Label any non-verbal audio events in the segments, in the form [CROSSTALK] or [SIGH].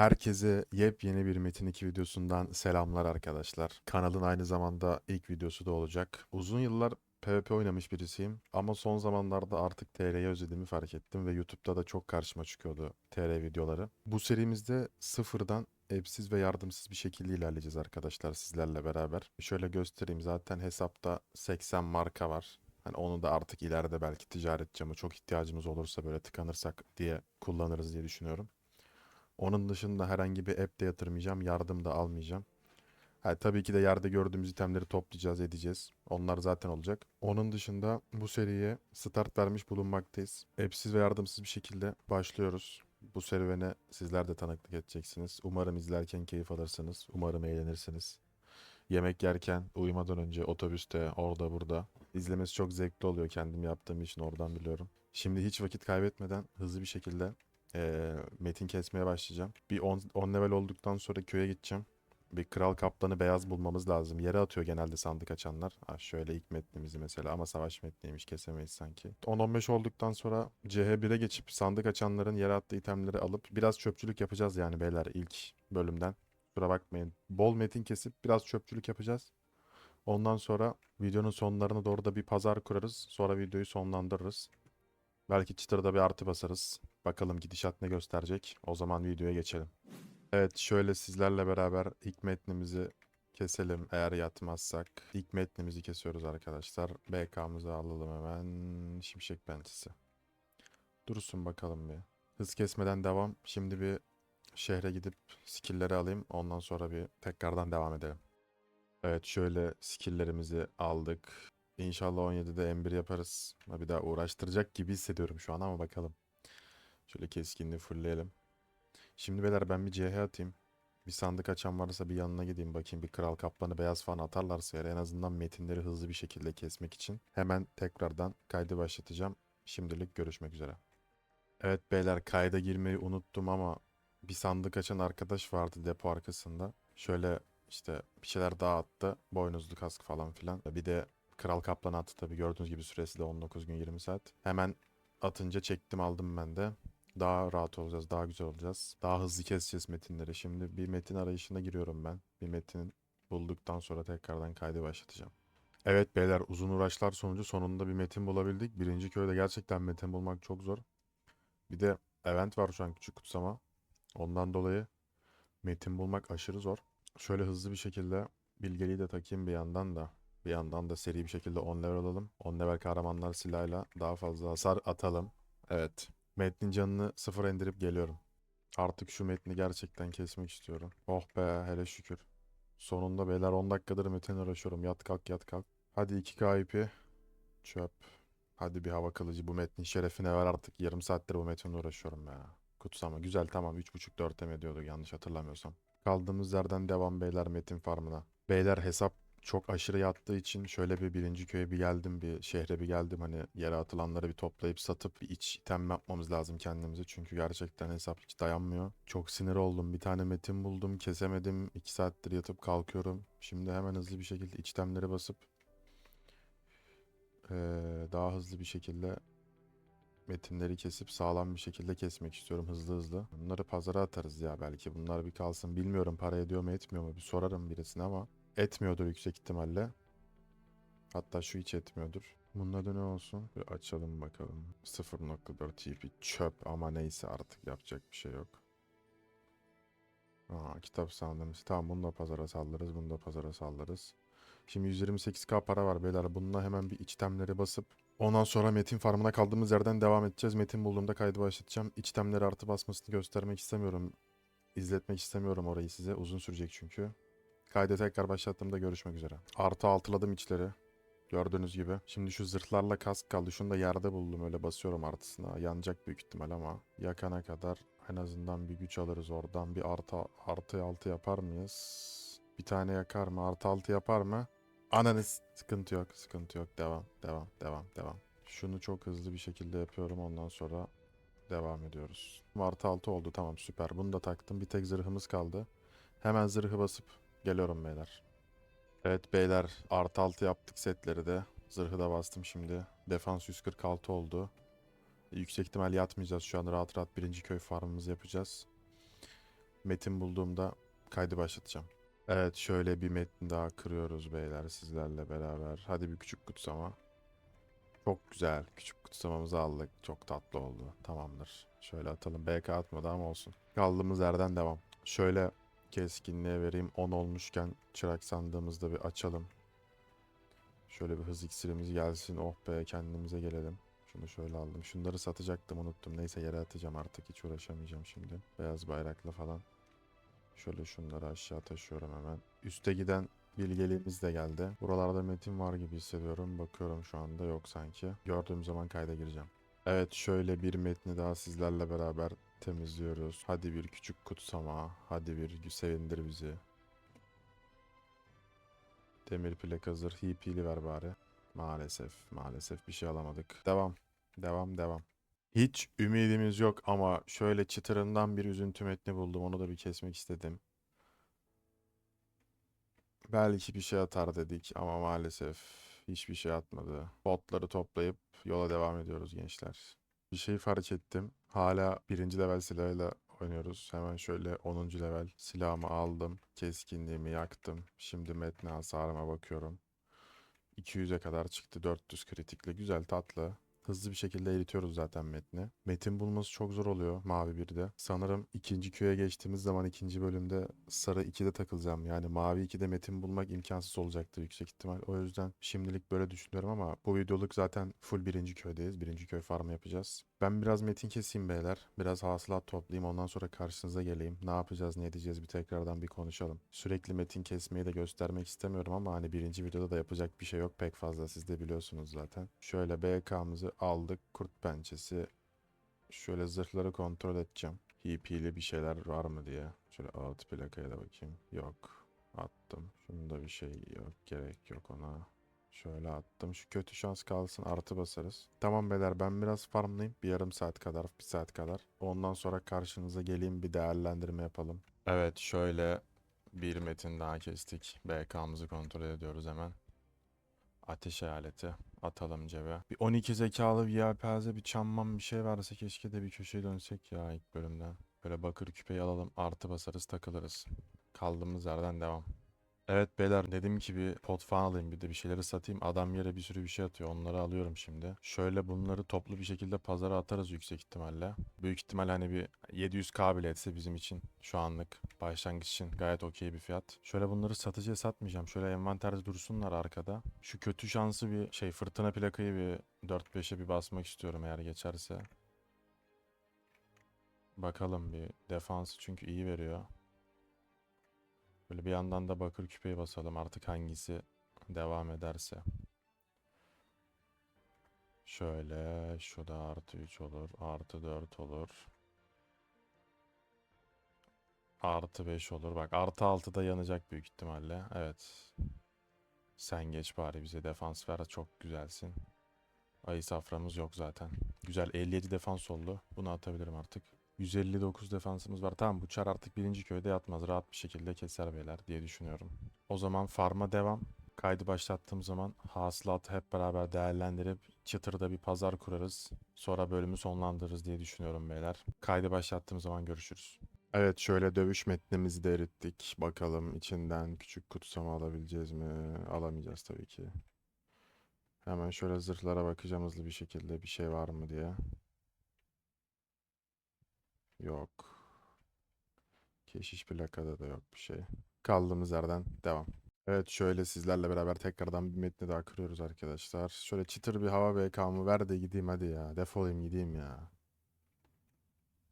Herkese yepyeni bir Metin 2 videosundan selamlar arkadaşlar. Kanalın aynı zamanda ilk videosu da olacak. Uzun yıllar PvP oynamış birisiyim ama son zamanlarda artık TR'yi özlediğimi fark ettim ve YouTube'da da çok karşıma çıkıyordu TR videoları. Bu serimizde sıfırdan epsiz ve yardımsız bir şekilde ilerleyeceğiz arkadaşlar sizlerle beraber. Şöyle göstereyim zaten hesapta 80 marka var. Hani onu da artık ileride belki ticaret camı çok ihtiyacımız olursa böyle tıkanırsak diye kullanırız diye düşünüyorum. Onun dışında herhangi bir app de yatırmayacağım. Yardım da almayacağım. Ha, tabii ki de yerde gördüğümüz itemleri toplayacağız, edeceğiz. Onlar zaten olacak. Onun dışında bu seriye start vermiş bulunmaktayız. App'siz ve yardımsız bir şekilde başlıyoruz. Bu serüvene sizler de tanıklık edeceksiniz. Umarım izlerken keyif alırsınız. Umarım eğlenirsiniz. Yemek yerken, uyumadan önce, otobüste, orada burada. İzlemesi çok zevkli oluyor kendim yaptığım için oradan biliyorum. Şimdi hiç vakit kaybetmeden hızlı bir şekilde eee, metin kesmeye başlayacağım. Bir 10 level olduktan sonra köye gideceğim. Bir kral kaplanı beyaz bulmamız lazım. Yere atıyor genelde sandık açanlar. Ha şöyle ilk metnimizi mesela ama savaş metniymiş kesemeyiz sanki. 10-15 olduktan sonra CH1'e geçip sandık açanların yere attığı itemleri alıp biraz çöpçülük yapacağız yani beyler ilk bölümden. Kusura bakmayın. Bol metin kesip biraz çöpçülük yapacağız. Ondan sonra videonun sonlarına doğru da bir pazar kurarız. Sonra videoyu sonlandırırız. Belki çıtırda bir artı basarız. Bakalım gidişat ne gösterecek. O zaman videoya geçelim. Evet şöyle sizlerle beraber ilk metnimizi keselim eğer yatmazsak. İlk metnimizi kesiyoruz arkadaşlar. BK'mızı alalım hemen. Şimşek pentisi. Dursun bakalım bir. Hız kesmeden devam. Şimdi bir şehre gidip skill'leri alayım. Ondan sonra bir tekrardan devam edelim. Evet şöyle skill'lerimizi aldık. İnşallah 17'de M1 yaparız. Bir daha uğraştıracak gibi hissediyorum şu an ama bakalım. Şöyle keskinliği fullleyelim. Şimdi beyler ben bir CH atayım. Bir sandık açan varsa bir yanına gideyim bakayım bir kral kaplanı beyaz falan atarlarsa eğer en azından metinleri hızlı bir şekilde kesmek için hemen tekrardan kaydı başlatacağım. Şimdilik görüşmek üzere. Evet beyler kayda girmeyi unuttum ama bir sandık açan arkadaş vardı depo arkasında. Şöyle işte bir şeyler daha attı. Boynuzlu kask falan filan. Bir de kral kaplan attı tabii gördüğünüz gibi süresi de 19 gün 20 saat. Hemen atınca çektim aldım ben de. Daha rahat olacağız, daha güzel olacağız. Daha hızlı keseceğiz metinleri. Şimdi bir metin arayışına giriyorum ben. Bir metin bulduktan sonra tekrardan kaydı başlatacağım. Evet beyler uzun uğraşlar sonucu sonunda bir metin bulabildik. Birinci köyde gerçekten metin bulmak çok zor. Bir de event var şu an küçük kutsama. Ondan dolayı metin bulmak aşırı zor. Şöyle hızlı bir şekilde bilgeliği de takayım bir yandan da. Bir yandan da seri bir şekilde 10 level alalım. 10 level kahramanlar silahıyla daha fazla hasar atalım. Evet. Metnin canını sıfır indirip geliyorum. Artık şu metni gerçekten kesmek istiyorum. Oh be hele şükür. Sonunda beyler 10 dakikadır metinle uğraşıyorum. Yat kalk yat kalk. Hadi 2K IP. Çöp. Hadi bir hava kılıcı bu metnin şerefine ver artık. Yarım saattir bu metinle uğraşıyorum ya. Kutsama güzel tamam 3.5-4 em ediyordu yanlış hatırlamıyorsam. Kaldığımız yerden devam beyler metin farmına. Beyler hesap çok aşırı yattığı için şöyle bir birinci köye bir geldim bir şehre bir geldim. Hani yere atılanları bir toplayıp satıp bir iç item yapmamız lazım kendimize. Çünkü gerçekten hesap hiç dayanmıyor. Çok sinir oldum. Bir tane metin buldum kesemedim. 2 saattir yatıp kalkıyorum. Şimdi hemen hızlı bir şekilde iç itemleri basıp eee, daha hızlı bir şekilde metinleri kesip sağlam bir şekilde kesmek istiyorum hızlı hızlı. Bunları pazara atarız ya belki. Bunlar bir kalsın. Bilmiyorum para ediyor mu etmiyor mu? Bir sorarım birisine ama etmiyordur yüksek ihtimalle. Hatta şu hiç etmiyordur. Bunun adı ne olsun? Bir açalım bakalım. 0.4 TP çöp ama neyse artık yapacak bir şey yok. Aa, kitap sandığımız. Tamam bunu da pazara sallarız. Bunu da pazara sallarız. Şimdi 128k para var beyler. Bununla hemen bir içtemleri basıp ondan sonra metin farmına kaldığımız yerden devam edeceğiz. Metin bulduğumda kaydı başlatacağım. İçtemleri artı basmasını göstermek istemiyorum. İzletmek istemiyorum orayı size. Uzun sürecek çünkü. Kaydı tekrar başlattığımda görüşmek üzere. Artı altıladım içleri. Gördüğünüz gibi. Şimdi şu zırhlarla kask kaldı. Şunu da yerde buldum öyle basıyorum artısına. Yanacak büyük ihtimal ama yakana kadar en azından bir güç alırız oradan. Bir artı, artı altı yapar mıyız? Bir tane yakar mı? Artı altı yapar mı? Ananı s- sıkıntı yok. Sıkıntı yok. Devam. Devam. Devam. Devam. Şunu çok hızlı bir şekilde yapıyorum. Ondan sonra devam ediyoruz. Artı altı oldu. Tamam süper. Bunu da taktım. Bir tek zırhımız kaldı. Hemen zırhı basıp geliyorum beyler. Evet beyler artı altı yaptık setleri de. Zırhı da bastım şimdi. Defans 146 oldu. Yüksek ihtimal yatmayacağız şu an rahat rahat birinci köy farmımızı yapacağız. Metin bulduğumda kaydı başlatacağım. Evet şöyle bir metin daha kırıyoruz beyler sizlerle beraber. Hadi bir küçük kutsama. Çok güzel. Küçük kutsamamızı aldık. Çok tatlı oldu. Tamamdır. Şöyle atalım. BK atmadı ama olsun. Kaldığımız yerden devam. Şöyle keskinliğe vereyim. 10 olmuşken çırak sandığımızda bir açalım. Şöyle bir hız iksirimiz gelsin. Oh be kendimize gelelim. Şunu şöyle aldım. Şunları satacaktım unuttum. Neyse yere atacağım artık. Hiç uğraşamayacağım şimdi. Beyaz bayrakla falan. Şöyle şunları aşağı taşıyorum hemen. Üste giden bilgeliğimiz de geldi. Buralarda metin var gibi hissediyorum. Bakıyorum şu anda yok sanki. Gördüğüm zaman kayda gireceğim. Evet şöyle bir metni daha sizlerle beraber temizliyoruz. Hadi bir küçük kutsama. Hadi bir sevindir bizi. Demir plak hazır. HP'li ver bari. Maalesef, maalesef bir şey alamadık. Devam, devam, devam. Hiç ümidimiz yok ama şöyle çıtırından bir üzüntü metni buldum. Onu da bir kesmek istedim. Belki bir şey atar dedik ama maalesef hiçbir şey atmadı. Botları toplayıp yola devam ediyoruz gençler. Bir şey fark ettim. Hala birinci level silahıyla oynuyoruz. Hemen şöyle 10. level silahımı aldım. Keskinliğimi yaktım. Şimdi metne hasarıma bakıyorum. 200'e kadar çıktı 400 kritikle. Güzel tatlı. Hızlı bir şekilde eritiyoruz zaten metni. Metin bulması çok zor oluyor mavi 1'de. Sanırım ikinci köye geçtiğimiz zaman ikinci bölümde sarı 2'de takılacağım. Yani mavi 2'de metin bulmak imkansız olacaktı yüksek ihtimal. O yüzden şimdilik böyle düşünüyorum ama bu videoluk zaten full birinci köydeyiz. Birinci köy farmı yapacağız. Ben biraz metin keseyim beyler. Biraz hasılat toplayayım. Ondan sonra karşınıza geleyim. Ne yapacağız, ne edeceğiz bir tekrardan bir konuşalım. Sürekli metin kesmeyi de göstermek istemiyorum ama hani birinci videoda da yapacak bir şey yok pek fazla. Siz de biliyorsunuz zaten. Şöyle BK'mızı aldık. Kurt pençesi. Şöyle zırhları kontrol edeceğim. HP'li bir şeyler var mı diye. Şöyle alt plakaya da bakayım. Yok. Attım. Şunda bir şey yok. Gerek yok ona. Şöyle attım. Şu kötü şans kalsın artı basarız. Tamam beyler ben biraz farmlayayım. Bir yarım saat kadar, bir saat kadar. Ondan sonra karşınıza geleyim bir değerlendirme yapalım. Evet şöyle bir metin daha kestik. BK'mızı kontrol ediyoruz hemen. Ateş aleti atalım cebe. Bir 12 zekalı yelpaze bir çammam bir şey varsa keşke de bir köşeye dönsek ya ilk bölümden. Böyle bakır küpeyi alalım artı basarız takılırız. Kaldığımız yerden devam. Evet beyler dedim ki bir pot falan alayım bir de bir şeyleri satayım. Adam yere bir sürü bir şey atıyor. Onları alıyorum şimdi. Şöyle bunları toplu bir şekilde pazara atarız yüksek ihtimalle. Büyük ihtimal hani bir 700k bile etse bizim için şu anlık başlangıç için gayet okey bir fiyat. Şöyle bunları satıcıya satmayacağım. Şöyle envanterde dursunlar arkada. Şu kötü şansı bir şey fırtına plakayı bir 4-5'e bir basmak istiyorum eğer geçerse. Bakalım bir defansı çünkü iyi veriyor. Böyle bir yandan da bakır küpeyi basalım artık hangisi devam ederse. Şöyle şu da artı 3 olur. Artı 4 olur. Artı 5 olur. Bak artı 6 da yanacak büyük ihtimalle. Evet. Sen geç bari bize defans ver. Çok güzelsin. Ayı saframız yok zaten. Güzel 57 defans oldu. Bunu atabilirim artık. 159 defansımız var. Tamam bu çar artık birinci köyde yatmaz. Rahat bir şekilde keser beyler diye düşünüyorum. O zaman farma devam. Kaydı başlattığım zaman hasılatı hep beraber değerlendirip çıtırda bir pazar kurarız. Sonra bölümü sonlandırırız diye düşünüyorum beyler. Kaydı başlattığım zaman görüşürüz. Evet şöyle dövüş metnimizi de erittik. Bakalım içinden küçük kutsama alabileceğiz mi? Alamayacağız tabii ki. Hemen şöyle zırhlara bakacağım hızlı bir şekilde bir şey var mı diye. Yok. Keşiş plakada da yok bir şey. Kaldığımız yerden devam. Evet şöyle sizlerle beraber tekrardan bir metni daha kırıyoruz arkadaşlar. Şöyle çıtır bir hava BK'mı ver de gideyim hadi ya. Defolayım gideyim ya.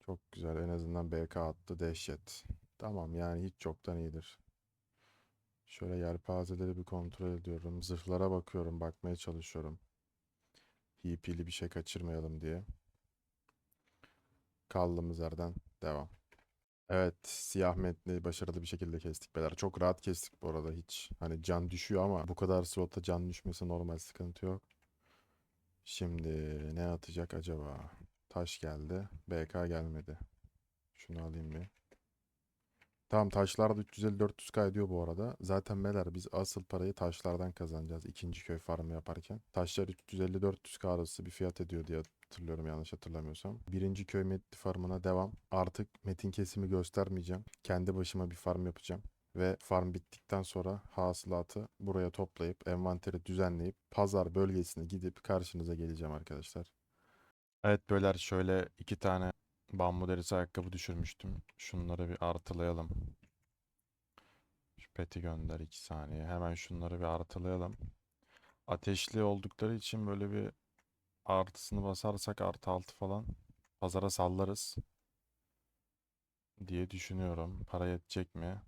Çok güzel en azından BK attı dehşet. Tamam yani hiç çoktan iyidir. Şöyle yelpazeleri bir kontrol ediyorum. Zırhlara bakıyorum, bakmaya çalışıyorum. HP'li bir şey kaçırmayalım diye. Kaldığımız yerden devam. Evet, siyah metni başarılı bir şekilde kestik beyler. Çok rahat kestik bu arada hiç. Hani can düşüyor ama bu kadar slota can düşmesi normal sıkıntı yok. Şimdi ne atacak acaba? Taş geldi. BK gelmedi. Şunu alayım bir. Tamam taşlar da 350-400k ediyor bu arada. Zaten beyler biz asıl parayı taşlardan kazanacağız ikinci köy farmı yaparken. Taşlar 350-400k arası bir fiyat ediyor diye hatırlıyorum yanlış hatırlamıyorsam. Birinci köy metin farmına devam. Artık metin kesimi göstermeyeceğim. Kendi başıma bir farm yapacağım. Ve farm bittikten sonra hasılatı buraya toplayıp envanteri düzenleyip pazar bölgesine gidip karşınıza geleceğim arkadaşlar. Evet beyler şöyle iki tane bambu derisi ayakkabı düşürmüştüm. Şunları bir artılayalım. Şu peti gönder 2 saniye. Hemen şunları bir artılayalım. Ateşli oldukları için böyle bir artısını basarsak artı altı falan pazara sallarız diye düşünüyorum. Para yetecek mi?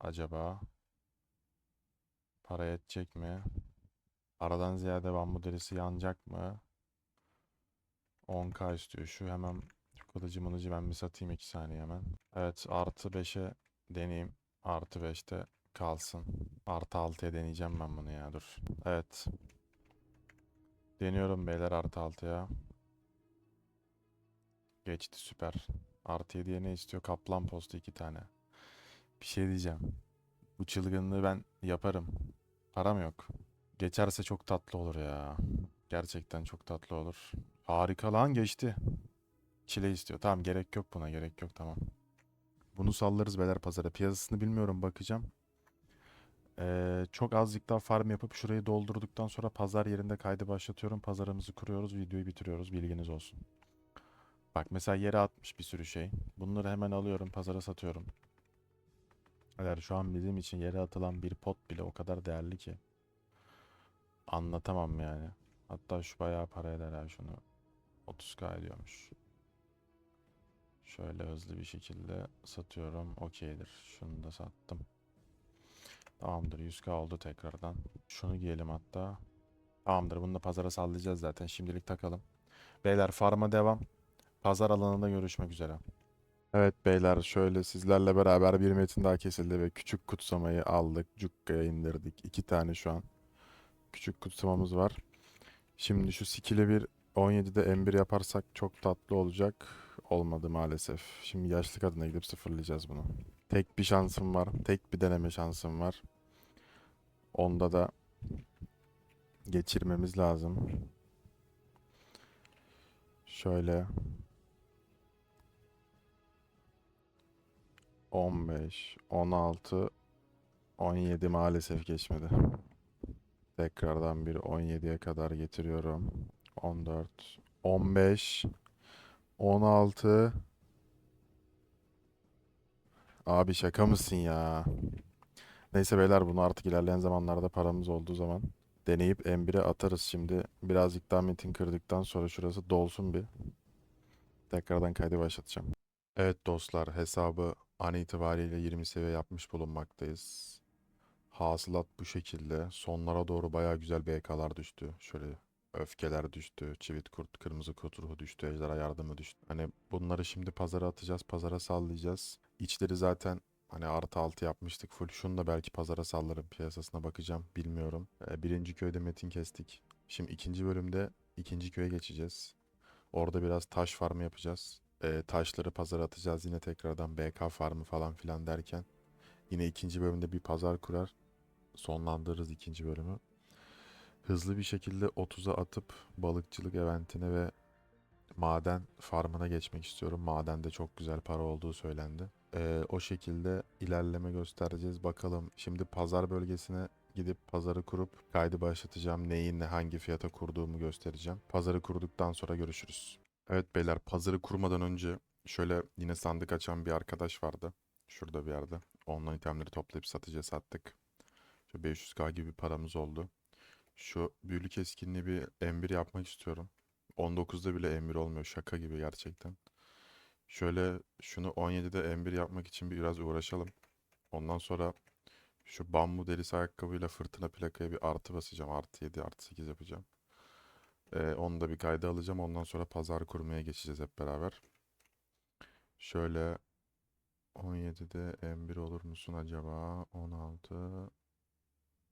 Acaba? Para yetecek mi? Aradan ziyade bambu derisi yanacak mı? 10k istiyor. Şu hemen şu kılıcı mılıcı ben bir satayım 2 saniye hemen. Evet artı 5'e deneyeyim. Artı 5'te kalsın. Artı 6'ya deneyeceğim ben bunu ya dur. Evet. Deniyorum beyler artı 6'ya. Geçti süper. Artı 7'ye ne istiyor? Kaplan postu 2 tane. Bir şey diyeceğim. Bu çılgınlığı ben yaparım. Param yok. Geçerse çok tatlı olur ya. Gerçekten çok tatlı olur. Harika lan geçti. Çile istiyor. Tamam gerek yok buna gerek yok tamam. Bunu sallarız beyler pazara. Piyasasını bilmiyorum bakacağım. Ee, çok azıcık farm yapıp şurayı doldurduktan sonra pazar yerinde kaydı başlatıyorum. Pazarımızı kuruyoruz. Videoyu bitiriyoruz. Bilginiz olsun. Bak mesela yere atmış bir sürü şey. Bunları hemen alıyorum. Pazara satıyorum. Eğer şu an bizim için yere atılan bir pot bile o kadar değerli ki. Anlatamam yani. Hatta şu bayağı para eder ha şunu. 30k ediyormuş. Şöyle hızlı bir şekilde satıyorum. Okeydir. Şunu da sattım. Tamamdır 100k oldu tekrardan. Şunu giyelim hatta. Tamamdır bunu da pazara sallayacağız zaten. Şimdilik takalım. Beyler farma devam. Pazar alanında görüşmek üzere. Evet beyler şöyle sizlerle beraber bir metin daha kesildi ve küçük kutsamayı aldık. Cukka'ya indirdik. İki tane şu an küçük kutsamamız var. Şimdi şu skill'i bir 17'de M1 yaparsak çok tatlı olacak. Olmadı maalesef. Şimdi yaşlı kadına gidip sıfırlayacağız bunu. Tek bir şansım var. Tek bir deneme şansım var. Onda da geçirmemiz lazım. Şöyle 15, 16, 17 maalesef geçmedi. Tekrardan bir 17'ye kadar getiriyorum. 14, 15, 16. Abi şaka mısın ya? Neyse beyler bunu artık ilerleyen zamanlarda paramız olduğu zaman deneyip M1'e atarız şimdi. Birazcık daha metin kırdıktan sonra şurası dolsun bir. Tekrardan kaydı başlatacağım. Evet dostlar hesabı an itibariyle 20 seviye yapmış bulunmaktayız. Hasılat bu şekilde. Sonlara doğru baya güzel BK'lar düştü. Şöyle öfkeler düştü. Çivit kurt, kırmızı kurt ruhu düştü. Ejderha yardımı düştü. Hani bunları şimdi pazara atacağız. Pazara sallayacağız. İçleri zaten hani artı altı yapmıştık full. Şunu da belki pazara sallarım. Piyasasına bakacağım. Bilmiyorum. Ee, birinci köyde metin kestik. Şimdi ikinci bölümde ikinci köye geçeceğiz. Orada biraz taş farmı yapacağız. Ee, taşları pazara atacağız. Yine tekrardan BK farmı falan filan derken. Yine ikinci bölümde bir pazar kurar. Sonlandırırız ikinci bölümü. Hızlı bir şekilde 30'a atıp balıkçılık eventine ve maden farmına geçmek istiyorum. Madende çok güzel para olduğu söylendi. Ee, o şekilde ilerleme göstereceğiz. Bakalım şimdi pazar bölgesine gidip pazarı kurup kaydı başlatacağım. Neyin ne hangi fiyata kurduğumu göstereceğim. Pazarı kurduktan sonra görüşürüz. Evet beyler pazarı kurmadan önce şöyle yine sandık açan bir arkadaş vardı. Şurada bir yerde. Ondan itemleri toplayıp satacağız sattık. Şu 500k gibi bir paramız oldu. Şu büyülü keskinliği bir M1 yapmak istiyorum. 19'da bile M1 olmuyor. Şaka gibi gerçekten. Şöyle şunu 17'de M1 yapmak için biraz uğraşalım. Ondan sonra şu bambu derisi ayakkabıyla fırtına plakaya bir artı basacağım. Artı 7, artı 8 yapacağım. Ee, onu da bir kayda alacağım. Ondan sonra pazar kurmaya geçeceğiz hep beraber. Şöyle 17'de M1 olur musun acaba? 16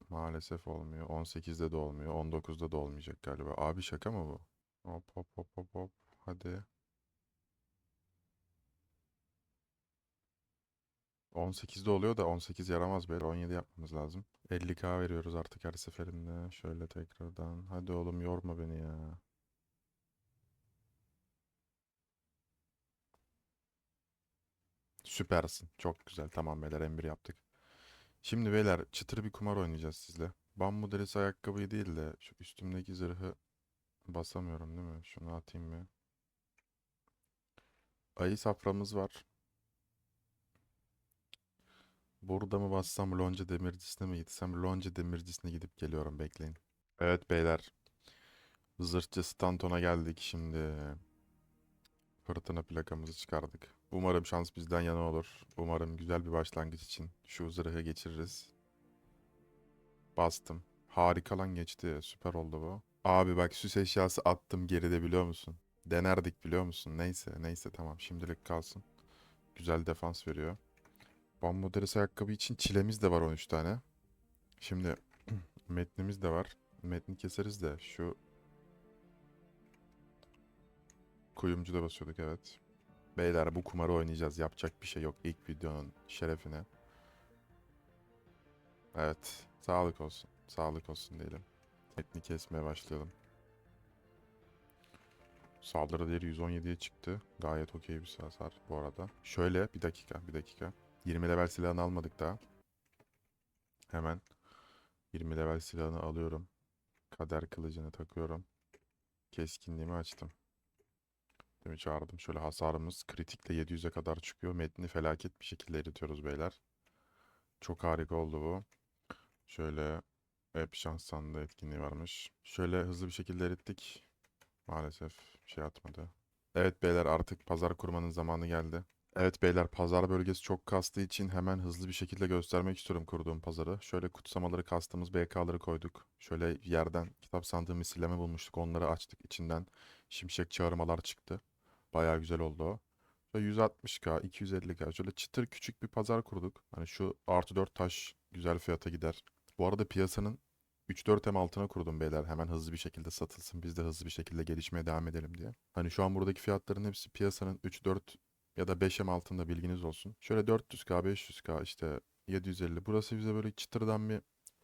maalesef olmuyor. 18'de de olmuyor. 19'da da olmayacak galiba. Abi şaka mı bu? Hop hop hop hop hop. Hadi. 18'de oluyor da 18 yaramaz böyle 17 yapmamız lazım. 50k veriyoruz artık her seferinde. Şöyle tekrardan. Hadi oğlum yorma beni ya. Süpersin. Çok güzel. Tamam beyler M1 yaptık. Şimdi beyler çıtır bir kumar oynayacağız sizle. Bambu derisi ayakkabıyı değil de şu üstümdeki zırhı basamıyorum değil mi? Şunu atayım mı? Ayı saframız var. Burada mı bassam Lonca Demircisi'ne mi gitsem? Lonca Demircisi'ne gidip geliyorum bekleyin. Evet beyler. Zırhçı Stanton'a geldik şimdi. Fırtına plakamızı çıkardık. Umarım şans bizden yana olur. Umarım güzel bir başlangıç için şu zırhı geçiririz. Bastım. Harika lan geçti. Süper oldu bu. Abi bak süs eşyası attım geride biliyor musun? Denerdik biliyor musun? Neyse neyse tamam şimdilik kalsın. Güzel defans veriyor. Bambu derisi ayakkabı için çilemiz de var 13 tane. Şimdi [CLEARS THROAT] metnimiz de var. Metni keseriz de şu kuyumcu da basıyorduk evet. Beyler bu kumarı oynayacağız. Yapacak bir şey yok ilk videonun şerefine. Evet. Sağlık olsun. Sağlık olsun diyelim. Metni kesmeye başlayalım. Saldırı değeri 117'ye çıktı. Gayet okey bir hasar bu arada. Şöyle bir dakika bir dakika. 20 level silahını almadık daha. Hemen 20 level silahını alıyorum. Kader kılıcını takıyorum. Keskinliğimi açtım. Değil mi çağırdım. Şöyle hasarımız kritikle 700'e kadar çıkıyor. Metni felaket bir şekilde eritiyoruz beyler. Çok harika oldu bu. Şöyle hep şans sandığı etkinliği varmış. Şöyle hızlı bir şekilde erittik. Maalesef şey atmadı. Evet beyler artık pazar kurmanın zamanı geldi. Evet beyler pazar bölgesi çok kastığı için hemen hızlı bir şekilde göstermek istiyorum kurduğum pazarı. Şöyle kutsamaları kastığımız BK'ları koyduk. Şöyle yerden kitap sandığı misilleme bulmuştuk. Onları açtık. İçinden şimşek çağırmalar çıktı. Bayağı güzel oldu o. Şöyle 160k, 250k şöyle çıtır küçük bir pazar kurduk. Hani şu artı 4 taş güzel fiyata gider. Bu arada piyasanın 3-4 em altına kurdum beyler. Hemen hızlı bir şekilde satılsın. Biz de hızlı bir şekilde gelişmeye devam edelim diye. Hani şu an buradaki fiyatların hepsi piyasanın 3-4 ya da 5 em altında bilginiz olsun. Şöyle 400k, 500k işte 750. Burası bize böyle çıtırdan bir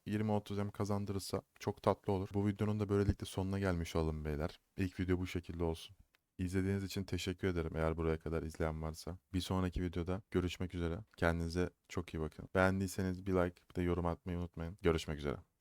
20-30 em kazandırırsa çok tatlı olur. Bu videonun da böylelikle sonuna gelmiş olalım beyler. İlk video bu şekilde olsun. İzlediğiniz için teşekkür ederim eğer buraya kadar izleyen varsa. Bir sonraki videoda görüşmek üzere. Kendinize çok iyi bakın. Beğendiyseniz bir like bir de yorum atmayı unutmayın. Görüşmek üzere.